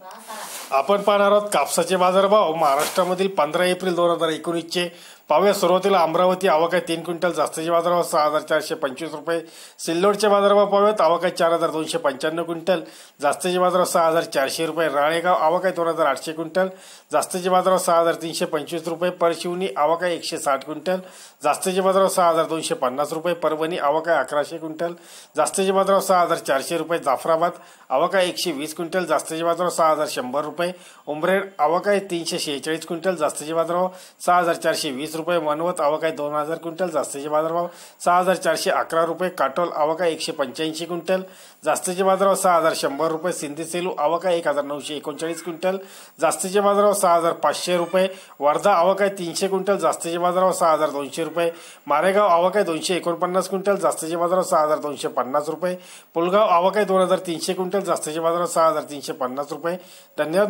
不要打了 आपण पाहणार आहोत कापसाचे बाजारभाव. महाराष्ट्रामधील पंधरा एप्रिल दोन हजार एकोणीसचे पाहूया. सुरुवातीला अमरावती आवक आहे तीन क्विंटल जास्तीचे बाजारभाव सहा हजार चारशे पंचवीस रुपये. सिल्लोडचे बाजारभाव पाहूयात. आवक आहे चार हजार दोनशे पंच्याण्णव क्विंटल. जास्तीचे बाजारभाव सहा हजार चारशे रुपये. राळेगाव आवक आहे दोन हजार आठशे क्विंटल. जास्तीचे बाजारभाव सहा हजार तीनशे पंचवीस रुपये. परशिवनी आवक आहे एकशे साठ क्विंटल. जास्तीचे बाजारभाव सहा हजार दोनशे पन्नास रुपये. परभणी आवक आहे अकराशे क्विंटल. जास्तीचे बाजारभाव सहा हजार चारशे रुपये. जाफराबाद आवक आहे एकशे वीस क्विंटल. जास्तीचे बाजारभाव सहा हजार शंभर रुपये. उंबरेड आवक आहे तीनशे शेहेचाळीस क्विंटल. जास्तीचे बाजारभाव सहा हजार चारशे वीस रुपये. मनवत आवक आहे दोन हजार क्विंटल. जास्तीचे बाजारभाव सहा हजार चारशे अकरा रुपये. काटोल आवक आहे एकशे पंच्याऐंशी क्विंटल. जास्तीचे बाजारभाव सहा हजार शंभर रुपये. सिंधी सेलू आवक आहे एक हजार नऊशे एकोणचाळीस क्विंटल. जास्तीचे बाजारभाव सहा हजार पाचशे रुपये. वर्धा आवक आहे तीनशे क्विंटल. जास्तीचे बाजारभाव सहा हजार दोनशे रुपये. मारेगाव आवक आहे दोनशे एकोणपन्नास क्विंटल. जास्तीचे बाजारभाव सहा हजार दोनशे पन्नास रुपये. पुलगाव आवक आहे दोन हजार तीनशे क्विंटल. जास्तीचे बाजारभाव सहा हजार तीनशे पन्नास रुपये. धन्यवाद.